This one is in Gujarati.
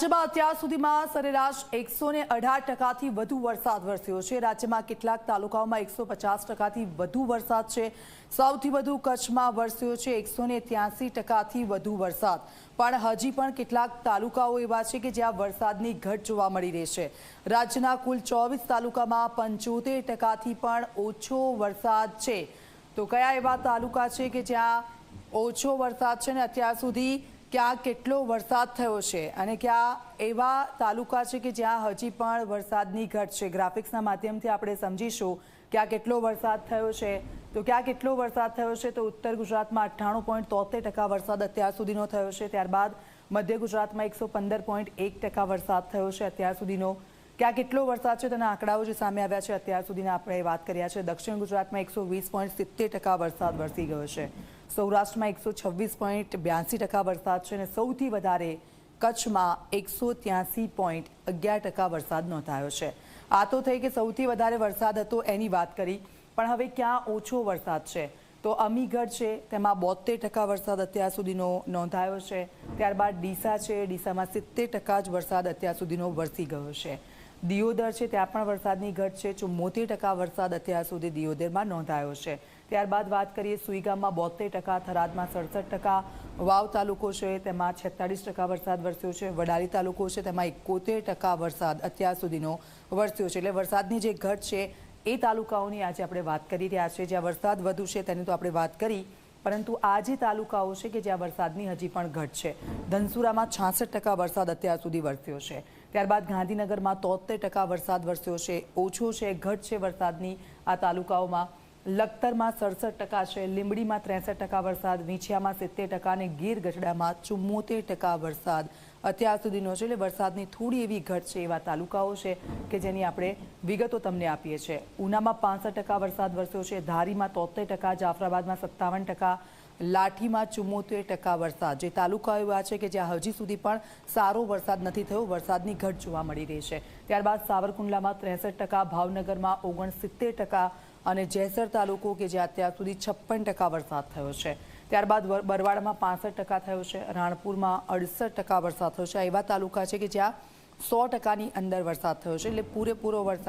રાજ્યમાં અત્યાર સુધીમાં સરેરાશ એકસો ને અઢાર ટકાથી વધુ વરસાદ વરસ્યો છે. રાજ્યમાં કેટલાક તાલુકાઓમાં એકસો પચાસ ટકાથી વધુ વરસાદ છે. સૌથી વધુ કચ્છમાં વરસ્યો છે. એકસો ને ત્યાસી ટકાથી વધુ વરસાદ. પણ હજી પણ કેટલાક તાલુકાઓ એવા છે કે જ્યાં વરસાદની ઘટ જોવા મળી રહી છે. રાજ્યના કુલ ચોવીસ તાલુકામાં પંચોતેર ટકાથી પણ ઓછો વરસાદ છે. તો કયા એવા તાલુકા છે કે જ્યાં ઓછો વરસાદ છે ને અત્યાર સુધી ક્યાં કેટલો વરસાદ થયો છે અને ક્યાં એવા તાલુકા છે કે જ્યાં હજી પણ વરસાદની ઘટ છે? ગ્રાફિક્સના માધ્યમથી આપણે સમજીશું ક્યાં કેટલો વરસાદ થયો છે. તો ક્યાં કેટલો વરસાદ થયો છે તો ઉત્તર ગુજરાતમાં અઠ્ઠાણું પોઈન્ટ તોતેર ટકા વરસાદ અત્યાર સુધીનો થયો છે. ત્યારબાદ મધ્ય ગુજરાતમાં એકસો પંદર પોઈન્ટ એક ટકા વરસાદ થયો છે અત્યાર સુધીનો. ક્યાં કેટલો વરસાદ છે? તેના આંકડાઓ જે સામે આવ્યા છે અત્યાર સુધીના આપણે વાત કર્યા છે દક્ષિણ ગુજરાતમાં એકસો વીસ પોઈન્ટ સિત્તેર ટકા વરસાદ વરસી ગયો છે. સૌરાષ્ટ્રમાં એકસો છવ્વીસ પોઈન્ટ બ્યાસી ટકા વરસાદ છે અને સૌથી વધારે કચ્છમાં એકસો ત્યાસી પોઈન્ટ અગિયાર ટકા વરસાદ નોંધાયો છે. આ તો થઈ કે સૌથી વધારે વરસાદ હતો એની વાત કરી, પણ હવે ક્યાં ઓછો વરસાદ છે? તો અમીગઢ છે, તેમાં બોતેર ટકા વરસાદ અત્યાર સુધીનો નોંધાયો છે. ત્યારબાદ ડીસા છે, ડીસામાં સિત્તેર ટકા જ વરસાદ અત્યાર સુધીનો વરસી ગયો છે. દિયોદર છે, ત્યાં પણ વરસાદની ઘટ છે. ચુમ્મોતેર ટકા વરસાદ અત્યાર સુધી દિયોદરમાં નોંધાયો છે. ત્યારબાદ વાત કરીએ સુઈગામમાં બોતેર ટકા, થરાદમાં સડસઠ ટકા, વાવ તાલુકો છે, તેમાં છેતાળીસ ટકા વરસાદ વરસ્યો છે. વડાલી તાલુકો છે, તેમાં એકોતેર ટકા વરસાદ અત્યાર સુધીનો વરસ્યો છે. એટલે વરસાદની જે ઘટ છે, એ તાલુકાઓની આજે આપણે વાત કરી રહ્યા છીએ. જ્યાં વરસાદ વધુ છે તેની તો આપણે વાત કરી. પરંતુ આ જે તાલુકાઓ છે કે જ્યાં વરસાદની હજી પણ ઘટ છે, ધનસુરામાં છાસઠ ટકા વરસાદ અત્યાર સુધી વરસ્યો છે. ત્યારબાદ ગાંધીનગરમાં તોતેર ટકા વરસાદ વરસ્યો છે. ઓછો છે, ઘટ છે વરસાદની. આ તાલુકાઓમાં લખતરમાં સડસઠ ટકા છે, લીંબડીમાં ત્રેસઠ ટકા વરસાદ, વીંછિયામાં સિત્તેર ટકા અને ગીર ગઢડામાં ચુમ્મોતેર ટકા વરસાદ. અત્યાર સુધીનો છે, એટલે વરસાદની થોડી એવી ઘટ છે એવા તાલુકાઓ છે કે જેની આપણે વિગતો તમને આપીએ છીએ. ઉનામાં પાંસઠ ટકા વરસાદ વરસ્યો છે, ધારીમાં તોતેર ટકા, જાફરાબાદમાં સત્તાવન ટકા, લાઠીમાં ચુમ્મોતેર ટકા વરસાદ. જે તાલુકાઓ એવા છે કે જ્યાં હજી સુધી પણ સારો વરસાદ નથી થયો, વરસાદની ઘટ જોવા મળી રહી છે. ત્યારબાદ સાવરકુંડલામાં ત્રેસઠ ટકા, ભાવનગરમાં ઓગણસિત્તેર ટકા અને જેસર તાલુકો કે જ્યાં અત્યાર સુધી છપ્પન ટકા વરસાદ થયો છે. ત્યારબાદ બરવાડમાં પાસઠ ટકા થયો છે. રાણપુરમાં અડસઠ ટકા વરસાદ થયો છે. એવા તાલુકા છે કે જ્યાં સો ટકાની અંદર વરસાદ થયો છે. એટલે પૂરેપૂરો વરસાદ